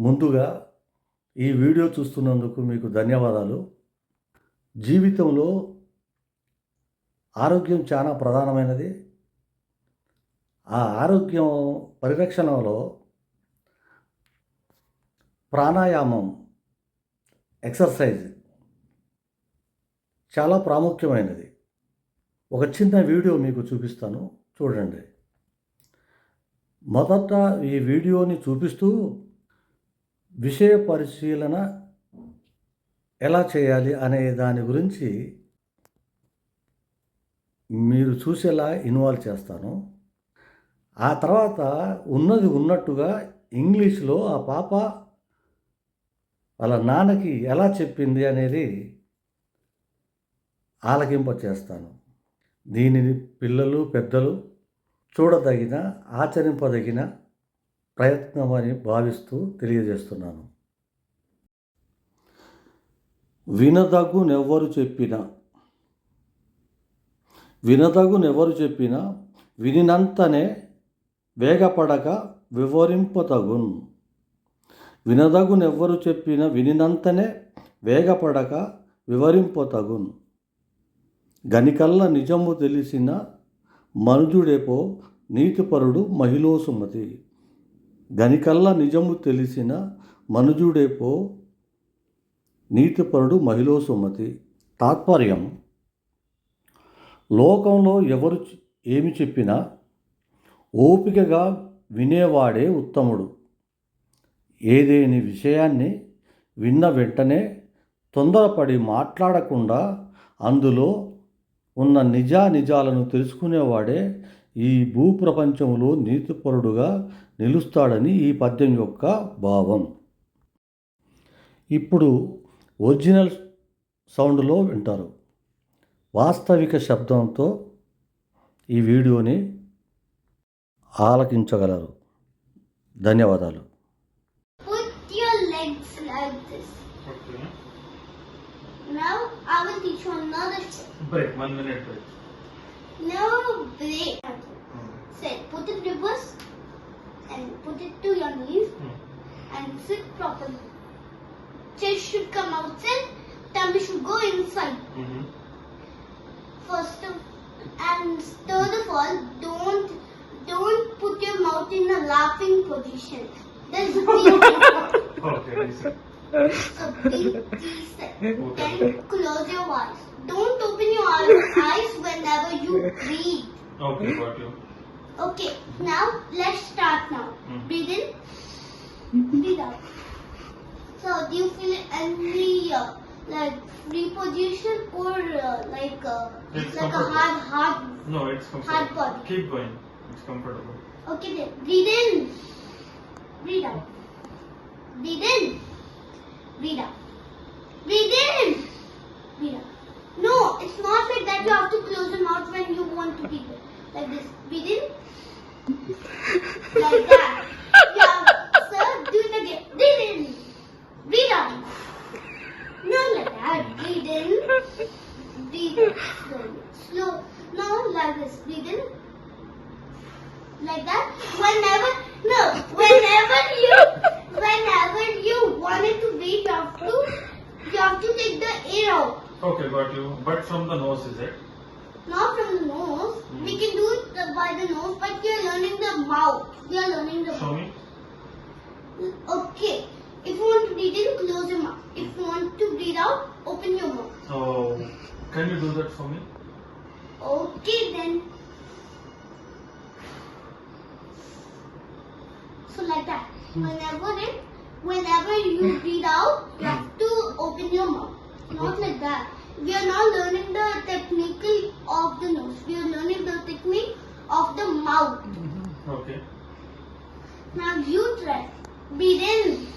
ముందుగా ఈ వీడియో చూస్తున్నందుకు మీకు ధన్యవాదాలు. జీవితంలో ఆరోగ్యం చాలా ప్రధానమైనది. ఆ ఆరోగ్యం పరిరక్షణలో ప్రాణాయామం ఎక్సర్సైజ్ చాలా ప్రాముఖ్యమైనది. ఒక చిన్న వీడియో మీకు చూపిస్తాను. చూడండి. మొదట ఈ వీడియోని చూపిస్తూ విషయ పరిశీలన ఎలా చేయాలి అనే దాని గురించి మీరు చూసేలా ఇన్వాల్వ్ చేస్తాను. ఆ తర్వాత ఉన్నది ఉన్నట్టుగా ఇంగ్లీష్లో ఆ పాప వాళ్ళ నాన్నకి ఎలా చెప్పింది అనేది ఆలకింప చేస్తాను. దీనిని పిల్లలు పెద్దలు చూడదగిన ఆచరింపదగిన ప్రయత్నం అని భావిస్తూ తెలియజేస్తున్నాను. వినదగునెవ్వరు చెప్పినా వినదగునెవరు చెప్పినా వినినంతనే వేగపడక వివరింపతగున్ వినదగునెవ్వరు చెప్పిన వినినంతనే వేగపడక వివరింపతగున్ గనికల్ల నిజము తెలిసిన మనుజుడేపో నీతిపరుడు మహిళోసుమతి. గనికల్లా నిజము తెలిసిన మనుజుడేపో నీతిపరుడు మహిళో సుమతి తాత్పర్యం. లోకంలో ఎవరు ఏమి చెప్పినా ఓపికగా వినేవాడే ఉత్తముడు. ఏదేని విషయాన్ని విన్న వెంటనే తొందరపడి మాట్లాడకుండా అందులో ఉన్న నిజానిజాలను తెలుసుకునేవాడే ఈ భూప్రపంచంలో నీతిపరుడుగా నిలుస్తాడని ఈ పద్యం యొక్క భావం ఇప్పుడు ఒరిజినల్ సౌండ్లో వింటారు వాస్తవిక శబ్దంతో ఈ వీడియోని ఆలకించగలరు ధన్యవాదాలు Put your legs like this. Okay. Now I will teach you another step. Break. One minute break. Now break. Hmm. Say, put it reverse and put it to your knees Hmm. and sit properly. Chest should come outside, tummy should go inside. Mm-hmm. First of and third of all, don't don't put your mouth in a laughing position. There's a Okay, listen. So be decent Okay. and close your eyes. Don't open your eyes whenever you breathe. Okay, got you. Okay, now let's start now. Hmm. Breathe in, breathe out. So do you feel any uh, like free position or uh, like uh, It's like a hard hard? No, it's Hard comfortable. body. Keep going. It's comfortable. Okay then, breathe in, breathe out. Breathe in, breathe out. Breathe in, breathe out. No, it's not like that. You have to close your mouth when you want to breathe. Like this. Breathe in. Like that. Yeah, sir, do it again. Breathe out. Not like that. Breathe out. Slowly. Slow. Now like this. In like that whenever no whenever you whenever you wanted to breathe you have to you have to take the air out Okay, got you. But from the nose, is it? not from the nose hmm. we can do it by the nose but we are learning the mouth we are learning the Show me. mouth okay if you want to breathe in close your mouth if you want to breathe out open your mouth So, can you do that for me? Okay then. So like that. Hmm. Whenever it, whenever you hmm. breathe out, you have to open your mouth. Not like that. We are now learning the technique of the nose. We are learning the technique of the mouth. Mm-hmm. Okay. Now you try. Breathe in.